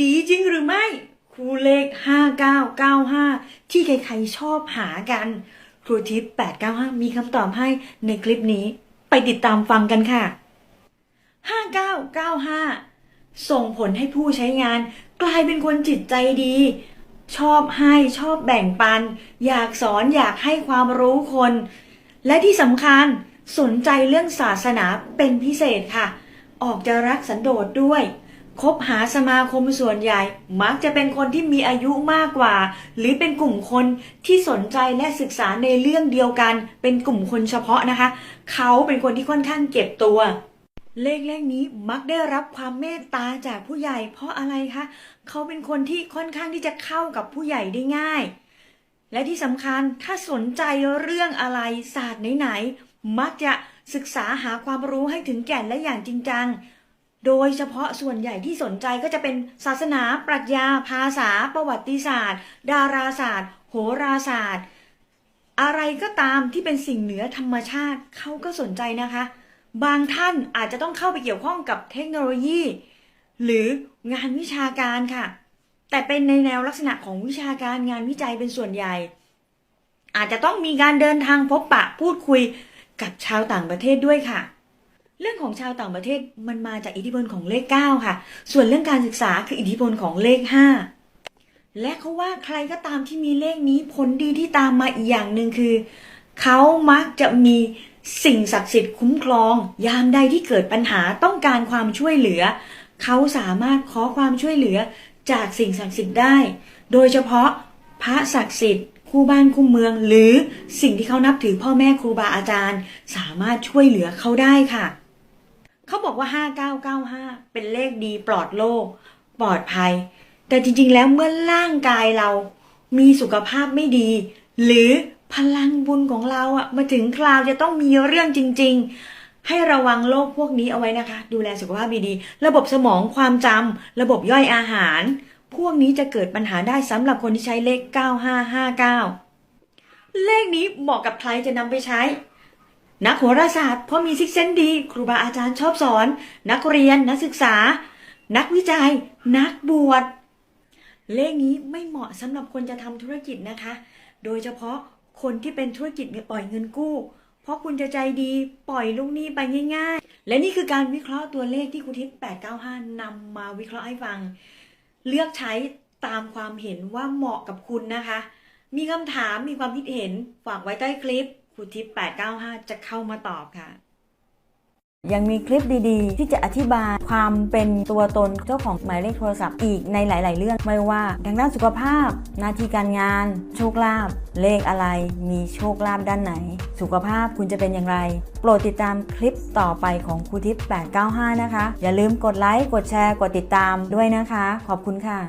ดีจริงหรือไม่ คู่เลข 5995 ที่ใครๆชอบหากันครูทิพย์895 มีคำตอบให้ในคลิปนี้ ไปติดตามฟังกันค่ะ 5995 ส่งผลให้ผู้ใช้งาน กลายเป็นคนจิตใจดี ชอบให้ชอบแบ่งปัน อยากสอนอยากให้ความรู้คน และที่สำคัญสนใจเรื่องศาสนาเป็นพิเศษค่ะ ออกจะรักสันโดษด้วย คบหาสมาคมส่วนใหญ่ มักจะเป็นคนที่มีอายุมากกว่า หรือเป็นกลุ่มคนที่สนใจและศึกษาในเรื่องเดียวกัน เป็นกลุ่มคนเฉพาะนะคะ เขาเป็นคนที่ค่อนข้างเก็บตัว เลขเลขนี้มักได้รับความเมตตาจากผู้ใหญ่ เพราะอะไรคะเขาเป็นคนที่ค่อนข้างที่จะเข้ากับผู้ใหญ่ได้ง่าย และที่สำคัญถ้าสนใจเรื่องอะไรศาสตร์ไหนๆมักจะศึกษาหาความรู้ให้ถึงแก่นและอย่างจริงจัง โดยเฉพาะส่วนใหญ่ที่สนใจก็จะเป็นศาสนา ปรัชญา ภาษา ประวัติศาสตร์ ดาราศาสตร์ โหราศาสตร์ อะไรก็ตามที่เป็นสิ่งเหนือธรรมชาติเขาก็สนใจนะคะ บางท่านอาจจะต้องเข้าไปเกี่ยวข้องกับเทคโนโลยี หรืองานวิชาการค่ะ แต่เป็นในแนวลักษณะของวิชาการงานวิจัยเป็นส่วนใหญ่ อาจจะต้องมีการเดินทางพบปะพูดคุยกับชาวต่างประเทศด้วยค่ะ เรื่องของชาวต่างประเทศมันมาจากอิทธิพลของเลข 9 ค่ะ ส่วนเรื่องการศึกษาคืออิทธิพลของเลข 5 และเขาว่าใครก็ตามที่มีเลขนี้ผลดีที่ตามมาอีกอย่างหนึ่งคือ เขามักจะมีสิ่งศักดิ์สิทธิ์คุ้มครอง ยามใดที่เกิดปัญหาต้องการความช่วยเหลือ เขาสามารถขอความช่วยเหลือจากสิ่งศักดิ์สิทธิ์ได้ โดยเฉพาะพระศักดิ์สิทธิ์คู่บ้านคู่เมือง หรือสิ่งที่เขานับถือพ่อแม่ครูบาอาจารย์ สามารถช่วยเหลือเขาได้ค่ะ เขาบอกว่า 5995 เป็นเลขดีปลอดโรคปลอดภัย แต่จริงๆ แล้วเมื่อร่างกายเรามีสุขภาพไม่ดี หรือพลังบุญของเราอะมาถึงคราวจะต้องมีเรื่องจริง ๆ ให้ระวังโรคพวกนี้เอาไว้นะคะ ดูแลสุขภาพดีๆ ระบบสมองความจำระบบย่อยอาหาร พวกนี้จะเกิดปัญหาได้สำหรับคนที่ใช้เลข 9559 เลขนี้เหมาะกับใครจะนำไปใช้ นักโหราศาสตร์เพราะมีซิกเซนดี ครูบาอาจารย์ชอบสอน นักเรียนนักศึกษา นักวิจัย นักบวชเลขนี้ไม่เหมาะสำหรับคนจะทำธุรกิจนะคะ โดยเฉพาะคนที่เป็นธุรกิจเนี่ยปล่อยเงินกู้ เพราะคุณจะใจดีปล่อยลูกหนี้ไปง่าย ๆ และนี่คือการวิเคราะห์ตัวเลขที่ครูทิพย์895นำมาวิเคราะห์ให้ฟัง เลือกใช้ตามความเห็นว่าเหมาะกับคุณนะคะ มีคำถามมีความคิดเห็นฝากไว้ใต้คลิป ครูทิพย์895 จะเข้ามาตอบค่ะ ยังมีคลิปดีๆ ที่จะอธิบายความเป็นตัวตนเจ้าของหมายเลขโทรศัพท์อีกในหลาย ๆ เรื่อง ไม่ว่าทางด้านสุขภาพ หน้าที่การงาน โชคลาภเลขอะไร มีโชคลาภด้านไหน สุขภาพคุณจะเป็นอย่างไร โปรดติดตามคลิปต่อไปของครูทิพย์895 นะคะ อย่าลืมกดไลค์กดแชร์กดติดตามด้วยนะคะ ขอบคุณค่ะ